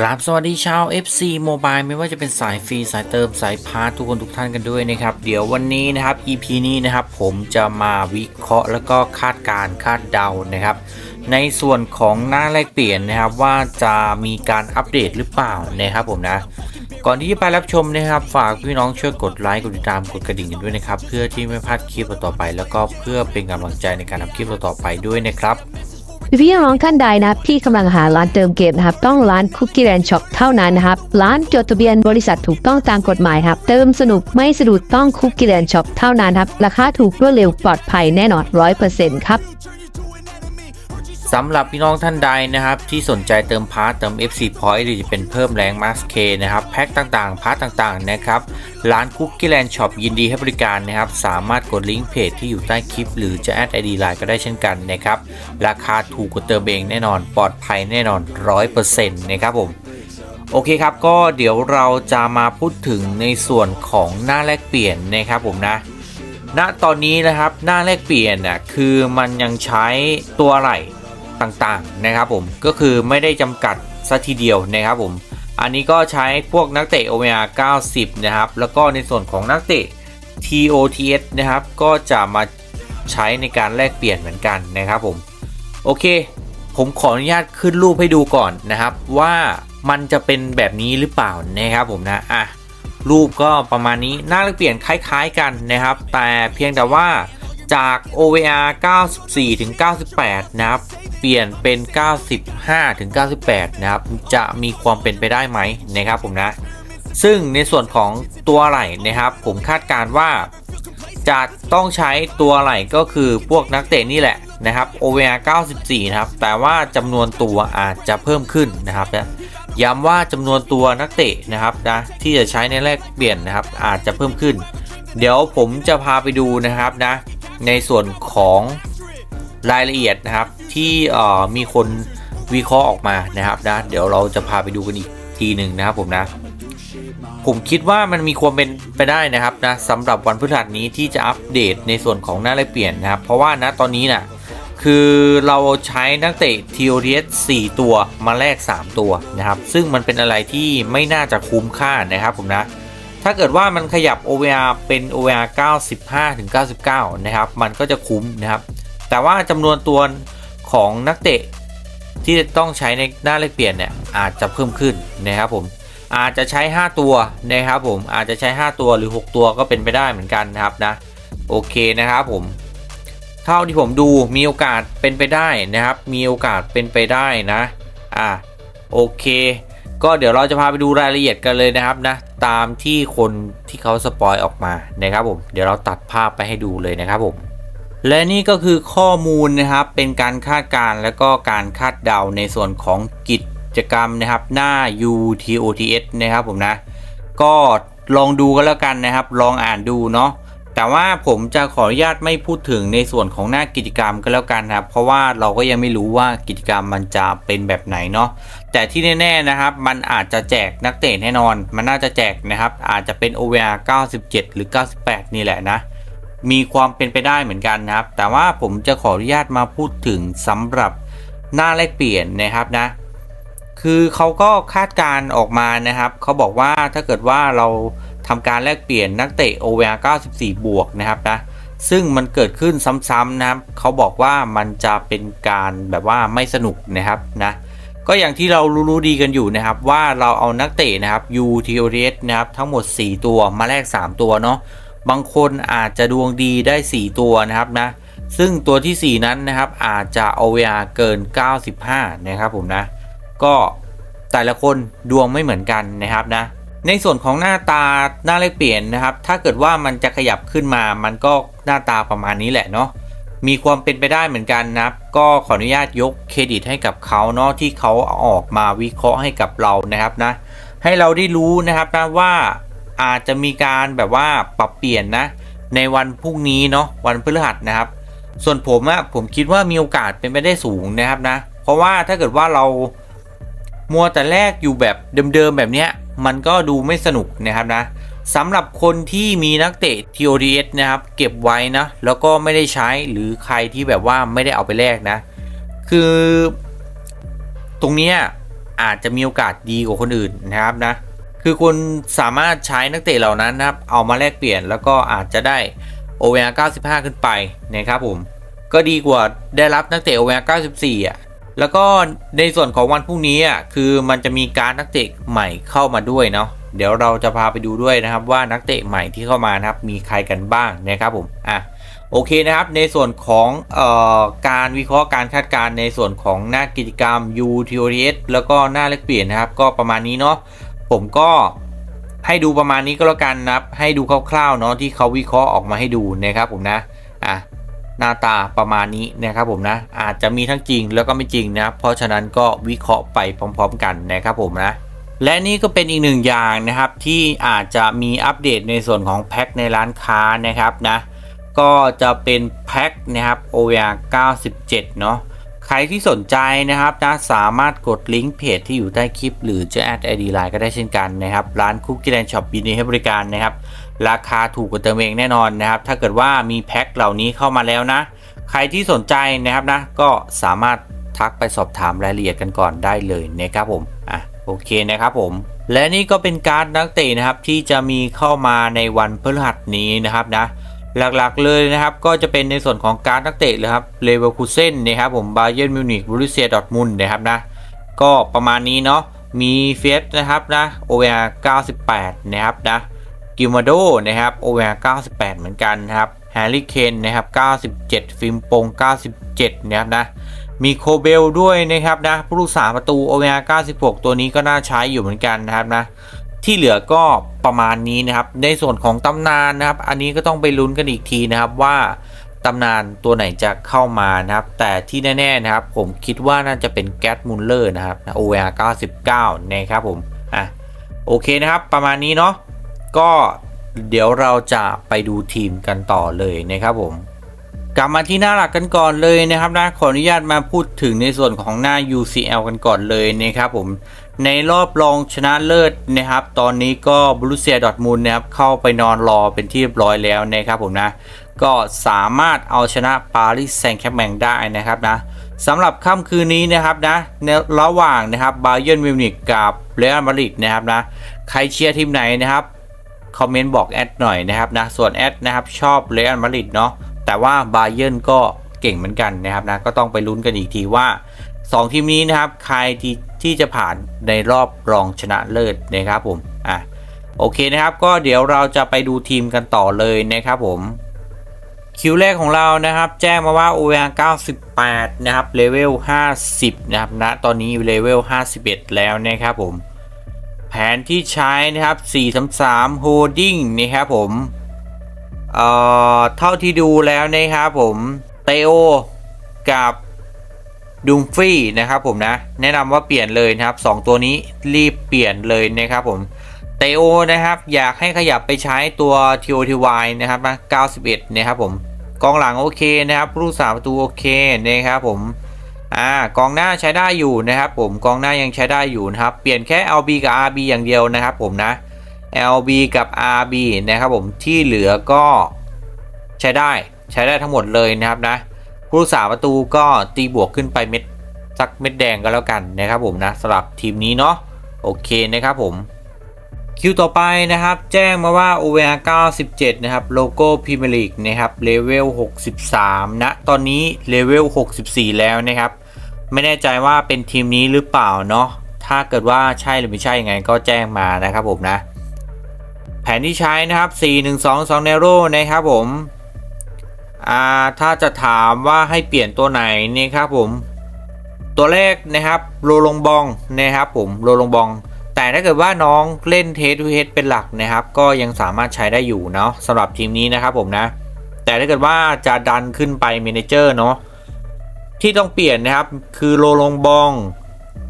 กราบสวัสดีชาว FC Mobile ไม่ว่าจะเป็นสายฟรีสายเติมสายพาร์ททุกคนทุกท่านกันด้วยนะครับ เดี๋ยววันนี้นะครับ EP นี้นะครับผมจะมาวิเคราะห์แล้วก็คาดการคาดเดานะครับ ในส่วนของหน้าแลกเปลี่ยนนะครับว่าจะมีการอัปเดตหรือเปล่านะครับผมนะ ก่อนที่จะไปรับชมนะครับ ฝากพี่น้องช่วยกดไลค์กดติดตามกดกระดิ่งกันด้วยนะครับเพื่อที่ไม่พลาดคลิปต่อไป แล้วก็เพื่อเป็นกำลังใจในการทำคลิปต่อไปด้วยนะครับ พี่น้องท่านใดนะครับที่กำลังหาร้านเติมเกมนะครับต้องร้านคุกกี้แ n นช็อปเท่านั้นนะครับร้านจดทะเบียนบริษัทถูกต้องตามกฎหมายครับเติมสนุกไม่สะดุดต้องคุกกี้แ n นช็อปเท่านั้นครับราคาถูกรวดเร็วปลอดภัยแน่นอนร้อยเปอร์เซ็นต์ครับ สำหรับพี่น้องท่านใดนะครับ ที่สนใจเติมพาร์ทเติม FC Point หรือจะเป็นเพิ่มแรงมาสเคนะครับ แพ็คต่างๆ พาร์ทต่างๆ นะครับ ร้านคุกกี้แลนด์ช็อปยินดีให้บริการนะครับ สามารถกดลิงก์เพจที่อยู่ใต้คลิป หรือจะแอดไอดีไลน์ก็ได้เช่นกันนะครับ ราคาถูกกว่าเติมเองแน่นอน ปลอดภัยแน่นอน 100%นะครับผมโอเคครับก็เดี๋ยวเราจะมาพูดถึงในส่วนของหน้าแลกเปลี่ยนนะครับผมนะณตอนนี้นะครับหน้าแลกเปลี่ยนน่ะคือมันยังใช้ตัวอะไร ต่างๆนะครับผมก็คือไม่ได้จำกัดซะทีเดียวนะครับผมอันนี้ก็ใช้พวกนักเตะ OMR 90 นะครับ แล้วก็ในส่วนของนักเตะ TOTS นะครับ ก็จะมาใช้ในการแลกเปลี่ยนเหมือนกันนะครับผม โอเค ผมขออนุญาตขึ้นรูปให้ดูก่อนนะครับ ว่ามันจะเป็นแบบนี้หรือเปล่านะครับผมนะ อะ รูปก็ประมาณนี้ หน้าแลกเปลี่ยนคล้ายๆกันนะครับ แต่เพียงแต่ว่าจาก OVR 94 ถึง 98 นะครับ เปลี่ยนเป็น 95 ถึง 98 นะครับ จะมีความเป็นไปได้ไหมนะครับผมนะ ซึ่งในส่วนของตัวไหล่นะครับ ผมคาดการณ์ว่าจะต้องใช้ตัวไหล่ก็คือพวกนักเตะนี่แหละนะครับ OVR 94 นะครับ แต่ว่าจำนวนตัวอาจจะเพิ่มขึ้นนะครับนะย้ำว่าจำนวนตัวนักเตะนะครับนะที่จะใช้ในแลกเปลี่ยนนะครับ อาจจะเพิ่มขึ้น เดี๋ยวผมจะพาไปดูนะครับนะในส่วนของ รายละเอียดนะครับที่มีคนวิเคราะห์ออกมานะครับนะเดี๋ยวเราจะพาไปดูกันอีกทีหนึ่งนะครับผมนะ ผมคิดว่ามันมีความเป็นไปได้นะครับนะสำหรับวันพฤหัสนี้ที่จะอัปเดตในส่วนของหน้าแลกเปลี่ยนนะครับ เพราะว่านะตอนนี้น่ะคือเราใช้นักเตะ TOTS 4 ตัวมาแลก 3 ตัวนะครับ ซึ่งมันเป็นอะไรที่ไม่น่าจะคุ้มค่านะครับผมนะ ถ้าเกิดว่ามันขยับ OVR เป็น OVR 95 ถึง 99 นะครับ มันก็จะคุ้มนะครับ แต่ว่าจำนวนตัวของนักเตะที่จะต้องใช้ในหน้าแลกเปลี่ยนเนี่ยอาจจะเพิ่มขึ้นนะครับผมอาจจะใช้ 5 ตัวนะครับผมอาจจะใช้ 5 ตัวหรือ 6 ตัวก็เป็นไปได้เหมือนกันนะครับนะโอเคนะครับผมเท่าที่ผมดูมีโอกาสเป็นไปได้นะครับ มีโอกาสเป็นไปได้นะอะโอเค ก็เดี๋ยวเราจะพาไปดูรายละเอียดกันเลยนะครับนะตามที่คนที่เขาสปอยออกมานะครับผมเดี๋ยวเราตัดภาพไปให้ดูเลยนะครับผม และนี่ก็คือข้อมูลนะครับเป็นการคาดการณ์และก็การคาดเดาในส่วนของกิจกรรมนะครับหน้า UTOTS นะครับผมนะ ก็ลองดูกันแล้วกันนะครับ ลองอ่านดูเนาะแต่ว่าผมจะขออนุญาตไม่พูดถึงในส่วนของหน้ากิจกรรมก็แล้วกันนะครับ เพราะว่าเราก็ยังไม่รู้ว่ากิจกรรมมันจะเป็นแบบไหนเนาะแต่ที่แน่ๆนะครับ มันอาจจะแจกนักเตะแน่นอน มันน่าจะแจกนะครับ อาจจะเป็น OVR 97 หรือ 98 นี่แหละนะ มีความเป็นไปได้เหมือนกันนะครับ แต่ว่าผมจะขออนุญาตมาพูดถึงสำหรับหน้าแลกเปลี่ยนนะครับนะ คือเขาก็คาดการ์ออกมานะครับ เขาบอกว่าถ้าเกิดว่าเราทำการแลกเปลี่ยนนักเตะ OVR 94 บวกนะครับนะ ซึ่งมันเกิดขึ้นซ้ำๆนะครับ เขาบอกว่ามันจะเป็นการแบบว่าไม่สนุกนะครับนะ ก็อย่างที่เรารู้ๆดีกันอยู่นะครับ ว่าเราเอานักเตะนะครับ UTOS นะครับทั้งหมด 4 ตัวมาแลก 3 ตัวเนาะ บางคนอาจจะดวงดีได้ 4 ตัวนะครับนะ ซึ่งตัวที่ 4 นั้นนะครับอาจจะ OVR เกิน 95 นะครับผมนะ ก็แต่ละคนดวงไม่เหมือนกันนะครับนะ ในส่วนของหน้าตาหน้าเลขเปลี่ยนนะครับ ถ้าเกิดว่ามันจะขยับขึ้นมา มันก็หน้าตาประมาณนี้แหละเนาะ มีความเป็นไปได้เหมือนกันนะครับ ก็ขออนุญาตยกเครดิตให้กับเขาเนาะที่เขาเอาออกมาวิเคราะห์ให้กับเรานะครับนะ ให้เราได้รู้นะครับนะว่า อาจจะมีการแบบว่าปรับเปลี่ยนนะ ในวันพรุ่งนี้เนาะวันพฤหัสนะครับ ส่วนผมอะผมคิดว่ามีโอกาสเป็นไปได้สูงนะครับนะ เพราะว่าถ้าเกิดว่าเรามัวแต่แรกอยู่แบบเดิมๆแบบเนี้ยมันก็ดูไม่สนุกนะครับนะสำหรับคนที่มีนักเตะ TODS นะครับ เก็บไว้นะ แล้วก็ไม่ได้ใช้หรือใครที่แบบว่าไม่ได้เอาไปแลกนะ คือ ตรงนี้อาจจะมีโอกาสดีกว่าคนอื่นนะครับนะ คือคุณสามารถใช้นักเตะเหล่านั้นนะครับ เอามาแลกเปลี่ยนแล้วก็อาจจะได้ OVR 95 ขึ้นไปนะครับผม ก็ดีกว่าได้รับนักเตะ OVR 94 อะ แล้วก็ในส่วนของวันพรุ่งนี้อะคือมันจะมีการนักเตะใหม่เข้ามาด้วยเนาะเดี๋ยวเราจะพาไปดูด้วยนะครับว่านักเตะใหม่ที่เข้ามานะครับมีใครกันบ้างนะครับผมอะโอเคนะครับในส่วนของเอ่อการวิเคราะห์การคาดการณ์ในส่วนของหน้ากิจกรรม UTOS แล้วก็หน้าแลกเปลี่ยนนะครับ ก็ประมาณนี้เนาะ ผมก็ให้ดูประมาณนี้ก็แล้วกันนะครับ ให้ดูคร่าวๆเนาะที่เขาวิเคราะห์ออกมาให้ดูนะครับผมนะอะหน้าตาประมาณนี้นะครับผมนะอาจจะมีทั้งจริงแล้วก็ไม่จริงนะครับเพราะฉะนั้นก็วิเคราะห์ไปพร้อม ๆ กันนะครับผมนะและนี่ก็เป็นอีกหนึ่งอย่างนะครับที่อาจจะมีอัปเดตในส่วนของแพ็คในร้านค้านะครับนะก็จะเป็นแพ็คนะครับ OVR 97 เนาะ ใครที่สนใจนะครับนะสามารถกดลิงก์เพจที่อยู่ใต้คลิป หรือจะแอดไอดีไลน์ก็ได้เช่นกันนะครับ ร้านคุกกี้แลนด์ช็อปยินดีให้บริการนะครับ ราคาถูกกว่าเติมเองแน่นอนนะครับ ถ้าเกิดว่ามีแพ็คเหล่านี้เข้ามาแล้วนะ ใครที่สนใจนะครับนะ ก็สามารถทักไปสอบถามรายละเอียดกันก่อนได้เลยนะครับผมอะโอเคนะครับผมและนี่ก็เป็นการ์ดนักเตะนะครับที่จะมีเข้ามาในวันพฤหัสนี้นะครับนะ หลักๆเลยนะครับ ก็จะเป็นในส่วนของการนักเตะเลยครับเลเวอร์คูเซนนะครับผมบาเยนมิวนิกบรูเซียดอทมุนนะครับนะก็ประมาณนี้เนาะมีเฟสนะครับนะ OVR 98นะครับนะกิมาโดนะครับ OVR 98เหมือนกันนะครับแฮร์รี่เคนนะครับ97ฟิล์มปง97นะครับนะมีโคเบลด้วยนะครับนะผู้รักษาประตู OVR 96ตัวนี้ก็น่าใช้อยู่เหมือนกันนะครับนะ ที่เหลือก็ประมาณนี้นะครับ ในส่วนของตำนานนะครับ อันนี้ก็ต้องไปลุ้นกันอีกทีนะครับว่าตำนานตัวไหนจะเข้ามานะครับ แต่ที่แน่ๆนะครับ ผมคิดว่าน่าจะเป็นแก๊สมุลเลอร์นะครับ OVR 99นะครับผมอะโอเคนะครับ ประมาณนี้เนาะก็เดี๋ยวเราจะไปดูทีมกันต่อเลยนะครับผมกลับมาที่หน้าหลักกันก่อนเลยนะครับนะขออนุญาตมาพูดถึงในส่วนของหน้า UCL กันก่อนเลยนะครับผม ในรอบรองชนะเลิศนะครับ ตอนนี้ก็บรูเซียดอทมูลนะครับเข้าไปนอนรอเป็นที่เรียบร้อยแล้วนะครับผมนะ ก็สามารถเอาชนะปารีสแซงต์แคร์แมงได้นะครับนะสำหรับค่ำคืนนี้นะครับนะในระหว่างนะครับบาเยิร์นมิวนิกกับเรอัลมาดริดนะครับนะใครเชียร์ทีมไหนนะครับคอมเมนต์บอกแอดหน่อยนะครับนะส่วนแอดนะครับชอบเรอัลมาดริดเนาะแต่ว่าบาเยิร์นก็เก่งเหมือนกันนะครับนะก็ต้องไปลุ้นกันอีกทีว่า 2 ทีมนี้นะครับ ใครที่ที่จะผ่านในรอบรองชนะเลิศนะครับผม อะ โอเคนะครับ ก็เดี๋ยวเราจะไปดูทีมกันต่อเลยนะครับผม คิวแรกของเรานะครับ แจ้งมาว่า OVR 98 นะครับเลเวล 50 นะครับณนะตอนนี้อยู่เลเวล 51 แล้วนะครับผม แผนที่ใช้นะครับ433 Holding นะครับผม เอ่อ เท่าที่ดูแล้วนะครับผม เตโอกับ ดูมฟรีนะครับผมนะ แนะนำว่าเปลี่ยนเลยนะครับ 2 ตัวนี้รีบเปลี่ยนเลยนะครับผมเตโอนะครับอยากให้ขยับไปใช้ตัว TOTY นะครับนะ91 นะครับผมกองหลังโอเคนะครับผู้รักษาประตูโอเคนะครับผมอ่ากองหน้าใช้ได้อยู่นะครับผมกองหน้ายังใช้ได้อยู่นะครับเปลี่ยนแค่ LB กับ RB อย่างเดียวนะครับผมนะ LB กับ RB นะครับผมที่เหลือก็ใช้ได้ใช้ได้ทั้งหมดเลยนะครับนะ ผู้รักษาประตูก็ตีบวกขึ้นไปเม็ดสักเม็ดแดงก็แล้วกันนะครับผมนะสำหรับทีมนี้เนาะโอเคนะครับผมคิวต่อไปนะครับ แจ้งมาว่า OVR 97 นะครับ โลโก้พรีเมียร์ลีกนะครับเลเวล 63 นะ ตอนนี้เลเวล 64 แล้วนะครับ ไม่แน่ใจว่าเป็นทีมนี้หรือเปล่าเนาะถ้าเกิดว่าใช่หรือไม่ใช่ยังไงก็แจ้งมานะครับผมนะ แผนที่ใช้นะครับ 4 1 2 2 n a r o นะครับผม อ่าถ้าจะถามว่าให้เปลี่ยนตัวไหนนี่ครับผม ตัวแรกนะครับโรลงบองนะครับผมโรลงบอง แต่ถ้าเกิดว่าน้องเล่นเทสทูเทสเป็นหลักนะครับ ก็ยังสามารถใช้ได้อยู่เนาะสำหรับทีมนี้นะครับผมนะ แต่ถ้าเกิดว่าจะดันขึ้นไปเมนเจอร์เนาะที่ต้องเปลี่ยนนะครับคือโรลงบอง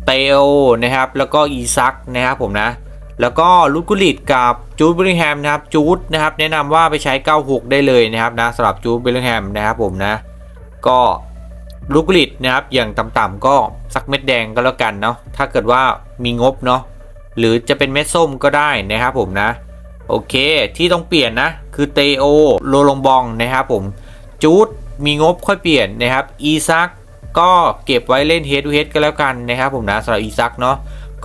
เตโอนะครับ แล้วก็อีซักนะครับผมนะ แล้วก็ลูกุลิตกับจูดเบลลิงแฮมนะครับจูดนะครับแนะนำว่าไปใช้ 96 ได้เลยนะครับนะสำหรับจูดเบลลิงแฮมนะครับผมนะ ก็ลูกุลิตนะครับอย่างต่ำๆก็สักเม็ดแดงก็แล้วกันเนาะถ้าเกิดว่ามีงบเนาะหรือจะเป็นเม็ดส้มก็ได้นะครับผมนะ โอเคที่ต้องเปลี่ยนนะ คือเตโอโลลงบองนะครับผมจูดมีงบค่อยเปลี่ยนนะครับอีซักก็เก็บไว้เล่นเฮดทูเฮดก็แล้วกันนะครับผมนะสำหรับอีซักเนาะ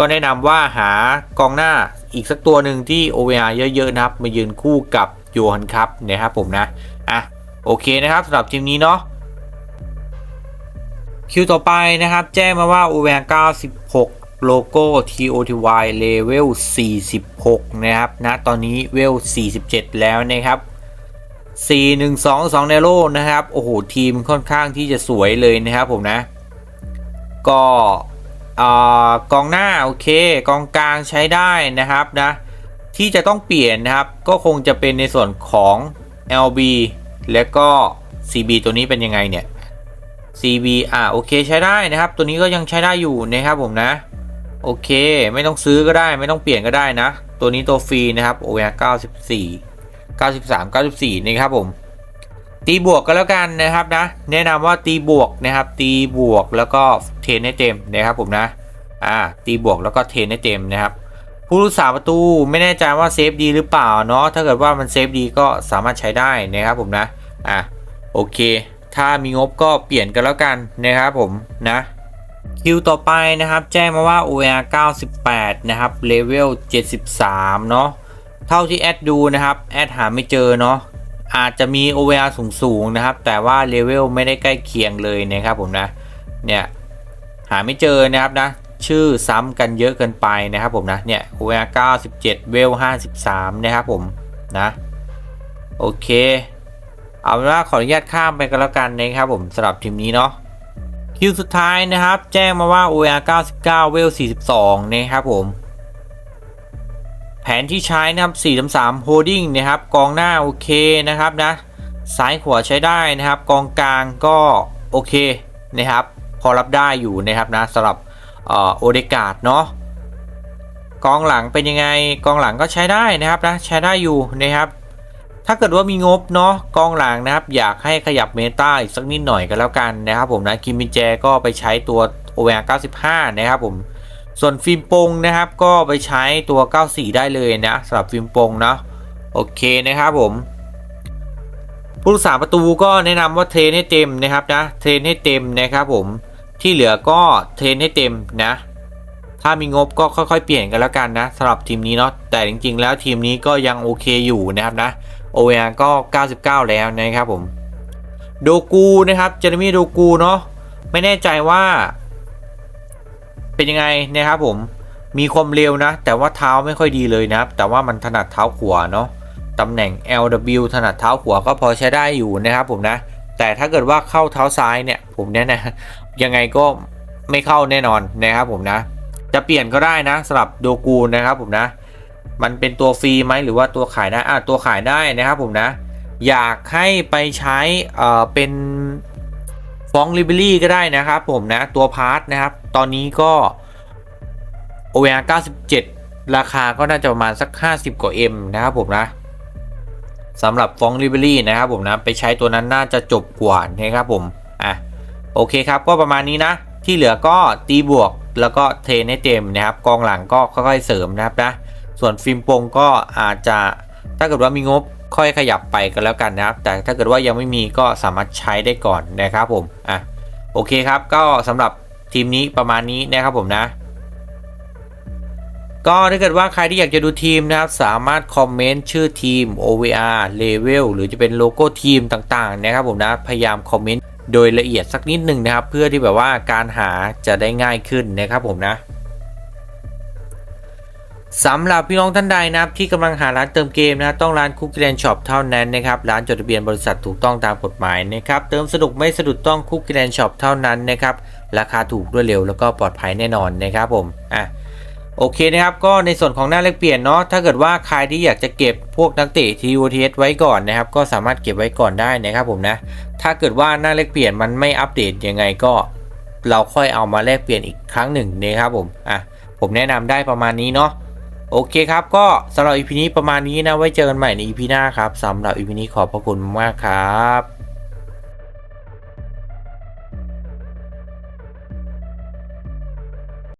ก็แนะนำว่าหากองหน้าอีกสักตัวหนึ่งที่ OVR เยอะๆนะครับ มายืนคู่กับโยฮันครับนะครับผมนะอะโอเคนะครับสำหรับทีมนี้เนาะคิวต่อไปนะครับ แจ้งมาว่า OVR 96 โลโก้ TOTY Level 46 นะครับนะตอนนี้เวล 47 แล้วนะครับ4 1 2 2เนโรนะครับ โอ้โห ทีมค่อนข้างที่จะสวยเลยนะครับผมนะ ก็ อกองหน้าโอเคกองกลางใช้ได้นะครับนะที่จะต้องเปลี่ยนนะครับ ก็คงจะเป็นในส่วนของ LB และก็ CB ตัวนี้เป็นยังไงเนี่ย CB อ่าโอเคใช้ได้นะครับ ตัวนี้ก็ยังใช้ได้อยู่นะครับผมนะ โอเค ไม่ต้องซื้อก็ได้ ไม่ต้องเปลี่ยนก็ได้นะ ตัวนี้ตัวฟรีนะครับ OR 94 93 94 นะครับผม ตีบวกก็แล้วกันนะครับนะ แนะนำว่าตีบวกนะครับ ตีบวกแล้วก็เทนให้เต็มนะครับผมนะอ่าตีบวกแล้วก็เทนให้เต็มนะครับ ผู้รักษาประตูไม่แน่ใจว่าเซฟดีหรือเปล่าเนาะถ้าเกิดว่ามันเซฟดีก็สามารถใช้ได้นะครับผมนะอะโอเค ถ้ามีงบก็เปลี่ยนกันแล้วกันนะครับผมนะคิวต่อไปนะครับแจ้งมาว่า OR 98 นะครับเลเวล73 เนาะเท่าที่แอดดูนะครับ แอดหาไม่เจอเนาะ อาจจะมี OR สูงสูงๆนะครับ แต่ว่าเลเวลไม่ได้ใกล้เคียงเลยนะครับผมนะ เนี่ยหาไม่เจอนะครับนะ ชื่อซ้ำกันเยอะเกินไปนะครับผมนะ เนี่ย OR 97 เวล 53 นะครับผมนะ โอเค เอาเป็นว่าขออนุญาตข้ามไปกันแล้วกันนะครับผมสำหรับทีมนี้เนาะคิวสุดท้ายนะครับ แจ้งมาว่า OR 99 เวล 42 นะครับผม นที่ใช้นะครับ4-3 holding นะครับกองหน้าโอเคนะครับนะซ้ายขวาใช้ได้นะครับ กองกลางก็โอเคนะครับ พอรับได้อยู่นะครับนะสำหรับโอเดกาดเนาะกองหลังเป็นยังไงกองหลังก็ใช้ได้นะครับนะใช้ได้อยู่นะครับ ถ้าเกิดว่ามีงบเนาะกองหลังนะครับ อยากให้ขยับเมตาอีกสักนิดหน่อยก็แล้วกันนะครับผมนะคิมมินแจก็ไปใช้ตัว OVR 95 นะครับผม ส่วนฟิล์มปงนะครับก็ไปใช้ตัว 94 ได้เลยนะสำหรับฟิล์มปงเนาะโอเคนะครับผมผู้รักษาประตูก็แนะนำว่าเทรนให้เต็มนะครับนะเทรนให้เต็มนะครับผมที่เหลือก็เทรนให้เต็มนะ ถ้ามีงบก็ค่อยๆ เปลี่ยนกันแล้วกันนะสำหรับทีมนี้เนาะแต่จริงๆ แล้วทีมนี้ก็ยังโอเคอยู่นะครับนะ OVR ก็ 99 แล้วนะครับผมโดกูนะครับเจอร์มี่โดกูเนาะไม่แน่ใจว่า เป็นยังไงนะครับผมมีความเร็วนะ แต่ว่าเท้าไม่ค่อยดีเลยนะครับ แต่ว่ามันถนัดเท้าขวาเนาะตำแหน่ง LW ถนัดเท้าขวาก็พอใช้ได้อยู่นะครับผมนะ แต่ถ้าเกิดว่าเข้าเท้าซ้ายเนี่ย ผมเนี่ยนะยังไงก็ไม่เข้าแน่นอนนะครับผมนะ จะเปลี่ยนก็ได้นะสำหรับโดกูนะครับผมนะ มันเป็นตัวฟรีไหมหรือว่าตัวขายได้อะตัวขายได้นะครับผมนะ อยากให้ไปใช้เอ่อเป็น ฟองลิเบอรี่ก็ได้นะครับผมนะตัวพาร์ทนะครับ ตอนนี้ก็ OVR 97ราคาก็น่าจะประมาณสัก 50 กว่า M นะครับผมนะสำหรับฟองลิเบอรี่นะครับผมนะ ไปใช้ตัวนั้นน่าจะจบกว่านะครับผม อะ โอเคครับก็ประมาณนี้นะ ที่เหลือก็ตีบวกแล้วก็เทนให้เต็มนะครับ กองหลังก็ค่อยๆเสริมนะครับนะ ส่วนฟิล์มโปงก็อาจจะถ้าเกิดว่ามีงบ ค่อยขยับไปกันแล้วกันนะครับ แต่ถ้าเกิดว่ายังไม่มีก็สามารถใช้ได้ก่อนนะครับผมอะโอเคครับก็สำหรับทีมนี้ประมาณนี้นะครับผมนะก็ถ้าเกิดว่าใครที่อยากจะดูทีมนะครับ สามารถคอมเมนต์ชื่อทีม OVR Level หรือจะเป็นโลโก้ทีมต่างๆ นะครับผมนะพยายามคอมเมนต์โดยละเอียดสักนิดหนึ่งนะครับ เพื่อที่แบบว่าการหาจะได้ง่ายขึ้นนะครับผมนะ สำหรับพี่น้องท่านใดนะครับที่กำลังหาร้านเติมเกมนะต้องร้านคุกแลนช็อปเท่านั้นนะครับร้านจดทะเบียนบริษัทถูกต้องตามกฎหมายนะครับเติมสนุกไม่สะดุดต้องคุกแลนช็อปเท่านั้นนะครับราคาถูกรวดเร็วแล้วก็ปลอดภัยแน่นอนนะครับผมอะโอเคนะครับก็ในส่วนของหน้าเลขเปลี่ยนเนาะถ้าเกิดว่าใครที่อยากจะเก็บพวกนักเตะ TOTS ไว้ก่อนนะครับก็สามารถเก็บไว้ก่อนได้นะครับผมนะถ้าเกิดว่าหน้าเลขเปลี่ยนมันไม่อัปเดตยังไงก็ เราค่อยเอามาแลกเปลี่ยนอีกครั้งหนึ่งนะครับผมอะผมแนะนำได้ประมาณนี้เนาะ โอเคครับก็สำหรับอีพีนี้ประมาณนี้นะไว้เจอกันใหม่ในอีพีหน้าครับสำหรับอีพีนี้ขอบพระคุณมากครับ